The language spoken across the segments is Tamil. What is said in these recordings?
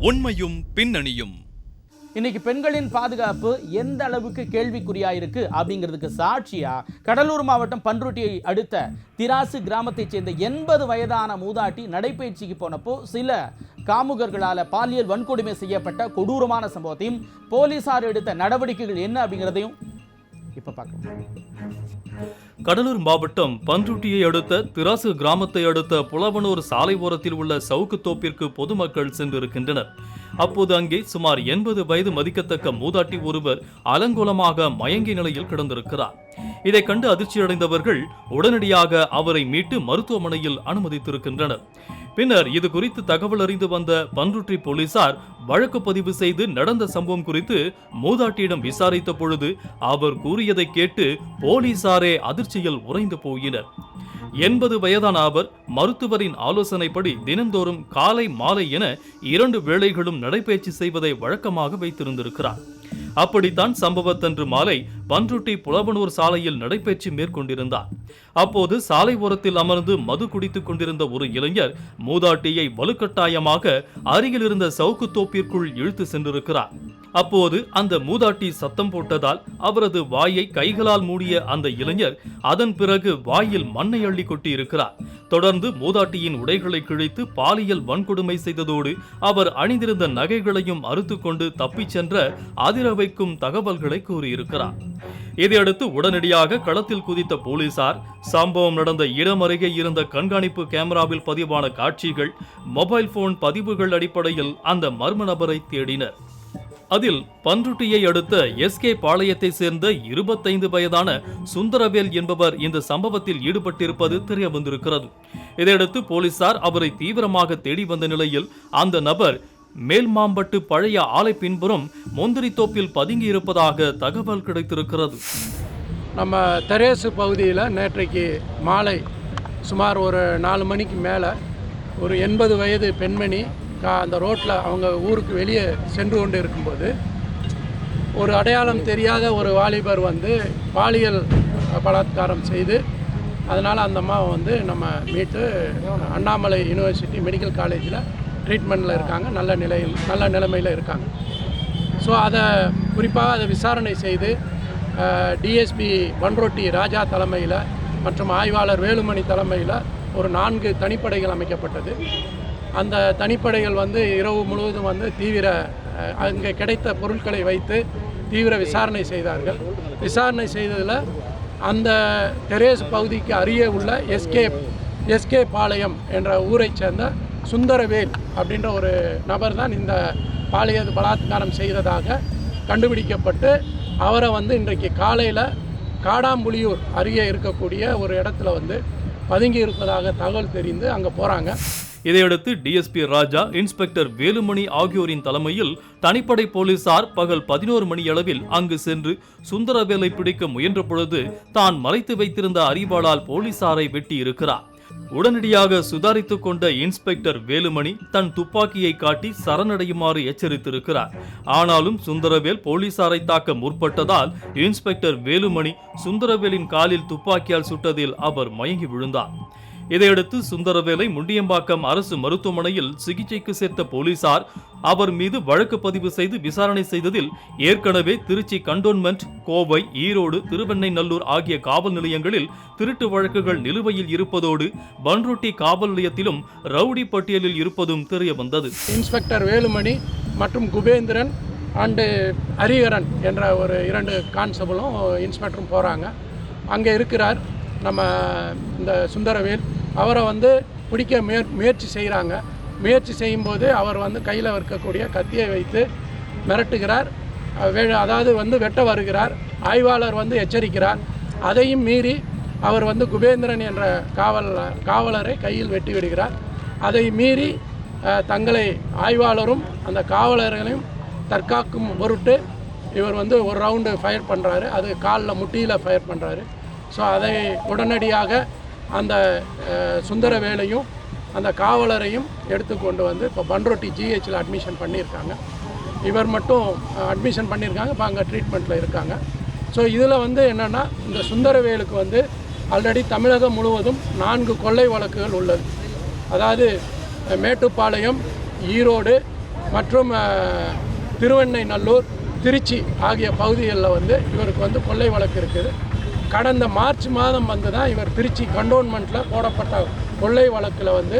உண்மையும் பின்னணியும். இன்னைக்கு பெண்களின் பாதுகாப்பு எந்த அளவுக்கு கேள்விக்குறியாயிருக்கு அப்படிங்கிறதுக்கு சாட்சியா கடலூர் மாவட்டம் பன்ருட்டியை அடுத்த திராசு கிராமத்தைச் சேர்ந்த எண்பது வயதான மூதாட்டி நடைபயிற்சிக்கு போனப்போ சில காமுகர்களால் பாலியல் வன்கொடுமை செய்யப்பட்ட கொடூரமான சம்பவத்தையும் போலீசார் எடுத்த நடவடிக்கைகள் என்ன அப்படிங்கிறதையும் இப்போ பார்க்கலாம். கடலூர் மாவட்டம் பன்ருட்டியை அடுத்த திராசு கிராமத்தை அடுத்த புலவனூர் சாலை ஓரத்தில் உள்ள சவுக்கு தோப்பிற்கு பொதுமக்கள் சென்றிருக்கின்றனர். அப்போது அங்கே சுமார் எண்பது வயது மதிக்கத்தக்க மூதாட்டி ஒருவர் அலங்கோலமாக மயங்கிய நிலையில் கிடந்திருக்கிறார். இதை கண்டு அதிர்ச்சியடைந்தவர்கள் உடனடியாக அவரை மீட்டு மருத்துவமனையில் அனுமதித்திருக்கின்றனர். பின்னர் இது குறித்து தகவல் அறிந்து வந்த பன்ருட்டி போலீசார் வழக்கு பதிவு செய்து நடந்த சம்பவம் குறித்து மூதாட்டியிடம் விசாரித்த பொழுது அவர் கூறியதை கேட்டு போலீசாரே அதிர்ச்சியில் உறைந்து போயினர். எண்பது வயதான அவர் மருத்துவரின் ஆலோசனைப்படி தினந்தோறும் காலை மாலை என இரண்டு வேளைகளும் நடைபயிற்சி செய்வதை வழக்கமாக வைத்திருந்திருக்கிறார். அப்படித்தான் சம்பவத்தன்று மாலை பன்ருட்டி புலவனூர் சாலையில் நடைபயிற்சி மேற்கொண்டிருந்தார். அப்போது சாலை ஓரத்தில் அமர்ந்து மது குடித்துக் கொண்டிருந்த ஒரு இளைஞர் மூதாட்டியை வலுக்கட்டாயமாக அருகில் இருந்த சவுக்கு தோப்பிற்குள் இழுத்து சென்றிருக்கிறார். அப்போது அந்த மூதாட்டி சத்தம் போட்டதால் அவரது வாயை கைகளால் மூடிய அந்த இளைஞர் அதன் பிறகு வாயில் மண்ணை அள்ளி கொட்டி இருக்கிறார் தொடர்ந்து மூதாட்டியின் உடைகளை கிழித்து பாலியல் வன்கொடுமை செய்ததோடு அவர் அணிந்திருந்த நகைகளையும் அறுத்து கொண்டு தப்பிச் சென்ற அதிர வைக்கும் தகவல்களை கூறியிருக்கிறார். இதையடுத்து உடனடியாக களத்தில் குதித்த போலீசார் சம்பவம் நடந்த இடம் அருகே இருந்த கண்காணிப்பு கேமராவில் பதிவான காட்சிகள் மொபைல் போன் பதிவுகள் அடிப்படையில் அந்த மர்ம நபரை தேடினர். அதில் பன்ருட்டியை அடுத்த எஸ்கே பாளையத்தை சேர்ந்த இருபத்தைந்து வயதான சுந்தரவேல் என்பவர் இந்த சம்பவத்தில் ஈடுபட்டிருப்பது தெரிய வந்திருக்கிறது. இதையடுத்து போலீசார் அவரை தீவிரமாக தேடி வந்த நிலையில் அந்த நபர் மேல்மாம்பட்டு பழைய ஆலை பின்புறம் முந்திரி தோப்பில் பதுங்கி இருப்பதாக தகவல் கிடைத்திருக்கிறது. நம்ம தெரேசு பகுதியில் நேற்றைக்கு மாலை சுமார் ஒரு நாலு மணிக்கு மேலே ஒரு எண்பது வயது பெண்மணி கா அந்த ரோட்டில் அவங்க ஊருக்கு வெளியே சென்று கொண்டு இருக்கும்போது ஒரு அடையாளம் தெரியாத ஒரு வாலிபர் வந்து பாலியல் பலாத்காரம் செய்து அதனால் அந்த அம்மாவை வந்து நம்ம மீட்டு அண்ணாமலை யூனிவர்சிட்டி மெடிக்கல் காலேஜில் ட்ரீட்மெண்ட்டில் இருக்காங்க நல்ல நிலையில் நல்ல நிலைமையில் இருக்காங்க. ஸோ அதை குறிப்பாக அதை விசாரணை செய்து டிஎஸ்பி பன்ரோட்டி ராஜா தலைமையில் மற்றும் ஆய்வாளர் வேலுமணி தலைமையில் ஒரு நான்கு தனிப்படைகள் அமைக்கப்பட்டது. அந்த தனிப்படைகள் வந்து இரவு முழுவதும் வந்து தீவிர அங்கே கிடைத்த பொருட்களை வைத்து தீவிர விசாரணை செய்தார்கள். விசாரணை செய்ததில் அந்த தெரேஸ் பகுதிக்கு அருகே உள்ள எஸ்கே எஸ்கே பாளையம் என்ற ஊரைச் சேர்ந்த சுந்தரவேல் அப்படின்ற ஒரு நபர் தான் இந்த பாலியல் பலாத்காரம் செய்ததாக கண்டுபிடிக்கப்பட்டு அவரை வந்து இன்றைக்கு காலையில் காடாம்புலியூர் அருகே இருக்கக்கூடிய ஒரு இடத்துல வந்து பதுங்கி இருப்பதாக தகவல் தெரிந்து அங்கே போகிறாங்க இதையடுத்து டிஎஸ்பி ராஜா இன்ஸ்பெக்டர் வேலுமணி ஆகியோரின் தலைமையில் தனிப்படை போலீசார் பகல் பதினோரு மணி அளவில் அங்கு சென்று சுந்தரவேலை பிடிக்க முயன்ற பொழுது தான் மறைத்து வைத்திருந்த அறிவாளால் போலீசாரை வெட்டி இருக்கிறார் உடனடியாக சுதாரித்துக் கொண்ட இன்ஸ்பெக்டர் வேலுமணி தன் துப்பாக்கியை காட்டி சரணடையுமாறு எச்சரித்திருக்கிறார். ஆனாலும் சுந்தரவேல் போலீசாரை தாக்க முற்பட்டதால் இன்ஸ்பெக்டர் வேலுமணி சுந்தரவேலின் காலில் துப்பாக்கியால் சுட்டதில் அவர் மயங்கி விழுந்தார். இதையடுத்து சுந்தரவேலை முண்டியம்பாக்கம் அரசு மருத்துவமனையில் சிகிச்சைக்கு சேர்த்த போலீசார் அவர் மீது வழக்கு பதிவு செய்து விசாரணை செய்ததில் ஏற்கனவே திருச்சி கண்டோன்மெண்ட் கோவை ஈரோடு திருவெண்ணைநல்லூர் ஆகிய காவல் நிலையங்களில் திருட்டு வழக்குகள் நிலுவையில் இருப்பதோடு பன்ருட்டி காவல் நிலையத்திலும் ரவுடி பட்டியலில் இருப்பதும் தெரிய வந்தது. இன்ஸ்பெக்டர் வேலுமணி மற்றும் குபேந்திரன் அண்டு ஹரிஹரன் என்ற ஒரு இரண்டு கான்ஸ்டபுளும் இன்ஸ்பெக்டரும் போகிறாங்க அங்கே இருக்கிறார் நம்ம இந்த சுந்தரவேல். அவரை வந்து பிடிக்க முயற் முயற்சி செய்கிறாங்க முயற்சி செய்யும்போது அவர் வந்து கையில் இருக்கக்கூடிய கத்தியை வைத்து மிரட்டுகிறார். வே- அதாவது வந்து வெட்ட வருகிறார். ஆய்வாளர் வந்து எச்சரிக்கிறார். அதையும் மீறி அவர் வந்து குபேந்திரன் என்ற காவல் காவலரை கையில் வெட்டி விடுகிறார். அதை மீறி தங்களை ஆய்வாளரும் அந்த காவலர்களையும் தற்காக்கும் பொருட்டு இவர் வந்து ஒரு ரவுண்டு ஃபயர் பண்ணுறாரு அது காலில் முட்டியில் ஃபயர் பண்ணுறாரு ஸோ அதை உடனடியாக அந்த சுந்தர சுந்தரவேலையும் அந்த காவலரையும் எடுத்துக்கொண்டு வந்து இப்போ பண்ரொட்டி ஜிஹெச்சில் அட்மிஷன் பண்ணியிருக்காங்க. இவர் மட்டும் அட்மிஷன் பண்ணியிருக்காங்க இப்போ அங்கே ட்ரீட்மெண்ட்டில் இருக்காங்க. ஸோ இதில் வந்து என்னென்னா இந்த சுந்தரவேலுக்கு வந்து ஆல்ரெடி தமிழகம் முழுவதும் நான்கு கொள்ளை வழக்குகள் உள்ளது. அதாவது மேட்டுப்பாளையம் ஈரோடு மற்றும் திருவெண்ணை திருவெண்ணைநல்லூர் திருச்சி ஆகிய பகுதிகளில் வந்து இவருக்கு வந்து கொள்ளை வழக்கு இருக்குது. கடந்த மார்ச் மாதம் வந்து தான் இவர் திருச்சி கண்டோன்மெண்ட்டில் போடப்பட்ட கொள்ளை வழக்கில் வந்து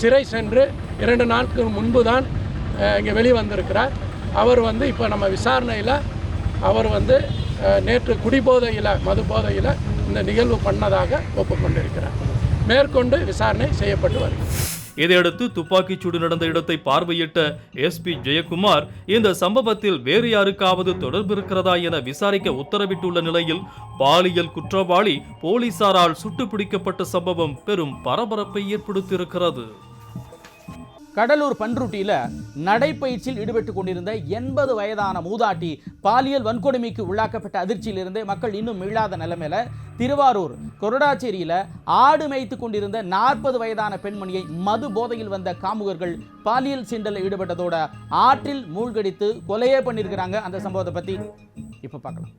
சிறை சென்று இரண்டு நாட்களுக்கு முன்பு தான் இங்கே வெளிவந்திருக்கிறார். அவர் வந்து இப்போ நம்ம விசாரணையில் அவர் வந்து நேற்று குடிபோதையில் மது போதையில் இந்த நிகழ்வு பண்ணதாக ஒப்புக்கொண்டிருக்கிறார். மேற்கொண்டு விசாரணை செய்யப்பட்டு வருகிறது. இதையடுத்து துப்பாக்கிச்சூடு நடந்த இடத்தை பார்வையிட்ட எஸ்பி ஜெயக்குமார் இந்த சம்பவத்தில் வேறு யாருக்காவது தொடர்பு இருக்கிறதா என விசாரிக்க உத்தரவிட்டுள்ள நிலையில் பாலியல் குற்றவாளி போலீசாரால் சுட்டு பிடிக்கப்பட்ட சம்பவம் பெரும் பரபரப்பை ஏற்படுத்தியிருக்கிறது. கடலூர் பன்ருட்டியில் நடைப்பயிற்சியில் ஈடுபட்டு கொண்டிருந்த எண்பது வயதான மூதாட்டி பாலியல் வன்கொடுமைக்கு உள்ளாக்கப்பட்ட அதிர்ச்சியிலிருந்தே மக்கள் இன்னும் மீளாத நிலைமையில திருவாரூர் கொரடாச்சேரியில் ஆடு மேய்த்து கொண்டிருந்த நாற்பது வயதான பெண்மணியை மது போதையில் வந்த காமுகர்கள் பாலியல் சீண்டலில் ஈடுபட்டதோட ஆற்றில் மூழ்கடித்து கொலையே பண்ணியிருக்கிறாங்க அந்த சம்பவத்தை பற்றி இப்போ பார்க்கலாம்.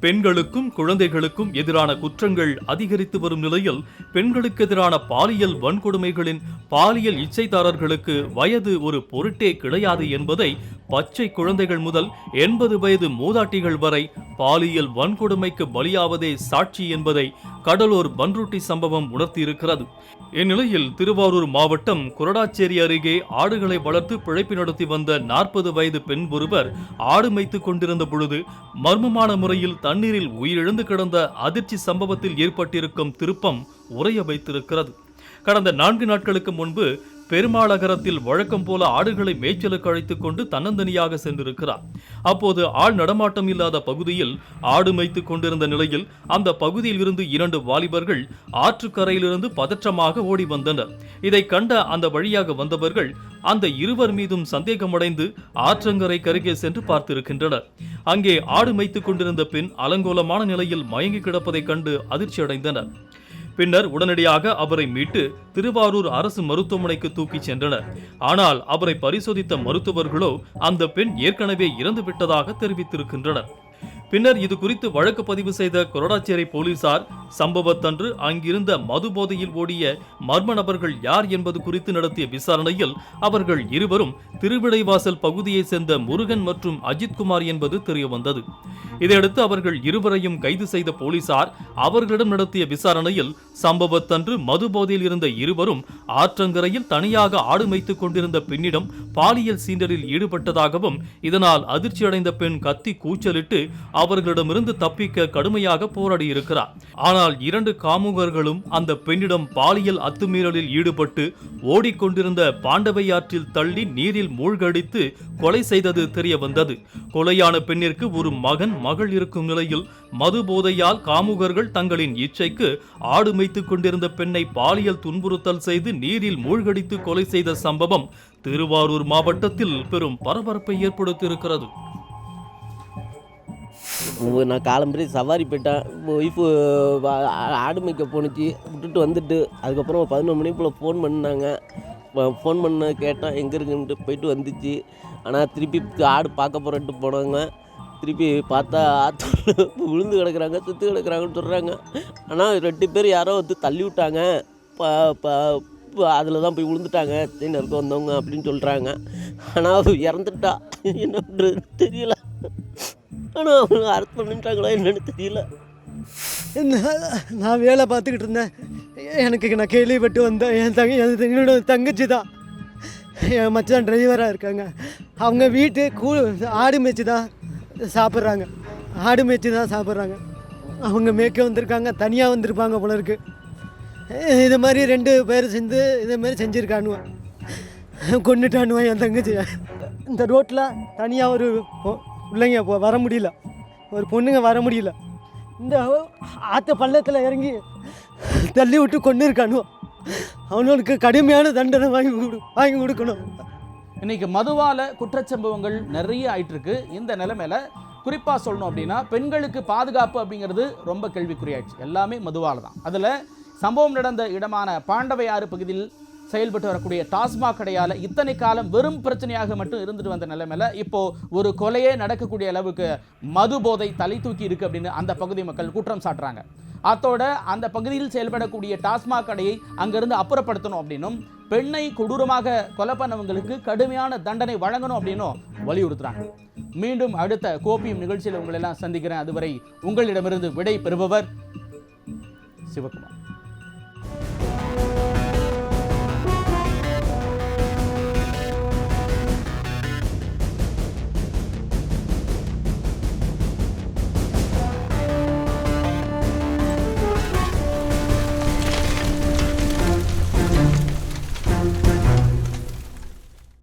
பெண்களுக்கும் குழந்தைகளுக்கும் எதிரான குற்றங்கள் அதிகரித்து வரும் நிலையில் பெண்களுக்கு எதிரான பாலியல் வன்கொடுமைகளின் பாலியல் இச்சைதாரர்களுக்கு வயது ஒரு பொருட்டே கிடையாது என்பதை பச்சை குழந்தைகள் முதல் எண்பது வயது மூதாட்டிகள் வரை பாலியல் வன்கொடுமைக்கு பலியாவதே சாட்சி என்பதை கடலூர் பன்ருட்டி சம்பவம் உணர்த்தியிருக்கிறது. இந்நிலையில் திருவாரூர் மாவட்டம் குரடாச்சேரி அருகே ஆடுகளை வளர்த்து பிழைப்பு நடத்தி வந்த நாற்பது வயது பெண் ஒருவர் ஆடு மேய்த்து கொண்டிருந்த பொழுது மர்மமான முறையில் தண்ணீரில் உயிரிழந்து கிடந்த அதிர்ச்சி சம்பவத்தில் ஏற்பட்டிருக்கும் திருப்பம் உறைய வைத்திருக்கிறது. கடந்த நான்கு நாட்களுக்கு முன்பு பெருமாளகரத்தில் வழக்கம் போல ஆடுகளை மேய்ச்சலுக்கு அழைத்துக் கொண்டு தன்னந்தனியாக சென்றிருக்கிறார். அப்போது ஆள் நடமாட்டம் இல்லாத பகுதியில் ஆடு மேய்த்து கொண்டிருந்த நிலையில் அந்த பகுதியில் இருந்து இரண்டு வாலிபர்கள் ஆற்றுக்கரையிலிருந்து பதற்றமாக ஓடி வந்தனர். இதை கண்ட அந்த வழியாக வந்தவர்கள் அந்த இருவர் மீதும் சந்தேகமடைந்து ஆற்றங்கரை கருகே சென்று பார்த்திருக்கின்றனர். அங்கே ஆடு மேய்த்து கொண்டிருந்த பெண் அலங்கோலமான நிலையில் மயங்கி கிடப்பதைக் கண்டு அதிர்ச்சியடைந்தனர். பின்னர் உடனடியாக அவரை மீட்டு திருவாரூர் அரசு மருத்துவமனைக்கு தூக்கிச் சென்றனர். ஆனால் அவரை பரிசோதித்த மருத்துவர்களோ அந்த பெண் ஏற்கனவே இறந்துவிட்டதாக தெரிவித்திருக்கின்றனர். பின்னர் இது குறித்து வழக்கு பதிவு செய்த கொரடாச்சேரி போலீசார் சம்பவத்தன்று அங்கிருந்த மது போதையில் ஓடிய மர்ம நபர்கள் யார் என்பது குறித்து நடத்திய விசாரணையில் அவர்கள் இருவரும் திருவிடைவாசல் பகுதியைச் சேர்ந்த முருகன் மற்றும் அஜித்குமார் என்பது தெரியவந்தது. இதையடுத்து அவர்கள் இருவரையும் கைது செய்த போலீசார் அவர்களிடம் நடத்திய விசாரணையில் சம்பவத்தன்று மது போதையில் இருந்த இருவரும் ஆற்றங்கரையில் தனியாக ஆடு மேய்த்துக் கொண்டிருந்த பெண்ணிடம் பாலியல் சீண்டலில் ஈடுபட்டதாகவும் இதனால் அதிர்ச்சியடைந்த பெண் கத்தி கூச்சலிட்டு அவர்களிடமிருந்து தப்பிக்க கடுமையாக போராடியிருக்கிறார். ஆனால் இரண்டு காமுகர்களும் அந்த பெண்ணிடம் பாலியல் அத்துமீறலில் ஈடுபட்டு ஓடிக்கொண்டிருந்த பாண்டவையாற்றில் தள்ளி நீரில் மூழ்கடித்து கொலை செய்தது தெரிய வந்தது கொலையான பெண்ணிற்கு ஒரு மகன் மகள் இருக்கும் நிலையில் மது போதையால் காமுகர்கள் தங்களின் இச்சைக்கு ஆடு மேய்த்துக் கொண்டிருந்த பெண்ணை பாலியல் துன்புறுத்தல் செய்து நீரில் மூழ்கடித்து கொலை செய்த சம்பவம் திருவாரூர் மாவட்டத்தில் பெரும் பரபரப்பை ஏற்படுத்தியிருக்கிறது. நான் காலம்பரி சவாரி போயிட்டேன். ஒய்ஃபு ஆடு மேய்க்க போணுச்சு. விட்டுட்டு வந்துட்டு அதுக்கப்புறம் ஒரு பதினொரு மணி போல் ஃபோன் பண்ணாங்க. ஃபோன் பண்ண கேட்டேன் எங்கே இருக்குன்ட்டு? போயிட்டு வந்துச்சு. ஆனால் திருப்பி ஆடு பார்க்க போகிறேன்ட்டு போனாங்க. திருப்பி பார்த்தா ஆற்று விழுந்து கிடக்குறாங்க சுற்று கிடக்குறாங்கன்னு சொல்கிறாங்க ஆனால் ரெண்டு பேர் யாரோ வந்து தள்ளி விட்டாங்க. அதில் தான் போய் விழுந்துட்டாங்க இருக்க வந்தவங்க அப்படின்னு சொல்கிறாங்க ஆனால் அவ இறந்துட்டா. என்ன பண்ணுறது தெரியல. ஆனால் அவங்க அர்த்தம் பண்ணிட்டாங்களா என்னன்னு தெரியல. நான் நான் வேலை பார்த்துக்கிட்டு இருந்தேன். எனக்கு நான் கேள்விப்பட்டு வந்தேன். என் தங்க என் என்னோட தங்கச்சி தான். என் மச்சான் டிரைவராக இருக்காங்க. அவங்க வீட்டு கூ ஆடு மேய்ச்சி தான் சாப்பிட்றாங்க. ஆடு மேய்ச்சி தான் சாப்பிட்றாங்க. அவங்க மேய்க்க வந்திருக்காங்க. தனியாக வந்திருப்பாங்க போல இருக்கு. இது மாதிரி ரெண்டு பேர் சேர்ந்து இதேமாரி மாதிரி செஞ்சுருக்கானுவேன் கொண்டுட்டானுவேன் என் தங்கச்சி இந்த ரோட்டில் தனியாக ஒரு பிள்ளைங்க இப்போ வர முடியல. ஒரு பொண்ணுங்க வர முடியல. இந்த ஆற்று பள்ளத்தில் இறங்கி தள்ளி விட்டு கொண்டு இருக்கானுவோ. அவனுக்கு கடுமையான தண்டனை வாங்கி கொடு வாங்கி கொடுக்கணும். இன்னைக்கு மதுவால் குற்றச்சம்பவங்கள் நிறைய ஆயிட்டுருக்கு. இந்த நிலைமையில குறிப்பாக சொல்லணும் அப்படின்னா பெண்களுக்கு பாதுகாப்பு அப்படிங்கிறது ரொம்ப கேள்விக்குறியாயிடுச்சு. எல்லாமே மதுவால தான். அதில் சம்பவம் நடந்த இடமான பாண்டவையாறு பகுதியில் செயல்பட்டு வரக்கூடிய டாஸ்மாக் கடையால் இத்தனை காலம் வெறும் பிரச்சனையாக மட்டும் இருந்துட்டு வந்த நிலைமையில் இப்போ ஒரு கொலையே நடக்கக்கூடிய அளவுக்கு மது போதை தலை தூக்கி இருக்கு அப்படின்னு அந்த பகுதி மக்கள் குற்றம் சாட்டுறாங்க. அத்தோட அந்த பகுதியில் செயல்படக்கூடிய டாஸ்மாக் கடையை அங்கிருந்து அப்புறப்படுத்தணும் அப்படின்னும் பெண்ணை கொடூரமாக கொலை பண்ணவங்களுக்கு கடுமையான தண்டனை வழங்கணும் அப்படின்னும் வலியுறுத்துறாங்க. மீண்டும் அடுத்த கோப்பியும் நிகழ்ச்சியில் உங்களை எல்லாம் சந்திக்கிறேன். அதுவரை உங்களிடமிருந்து விடை பெறுபவர் சிவகுமார்.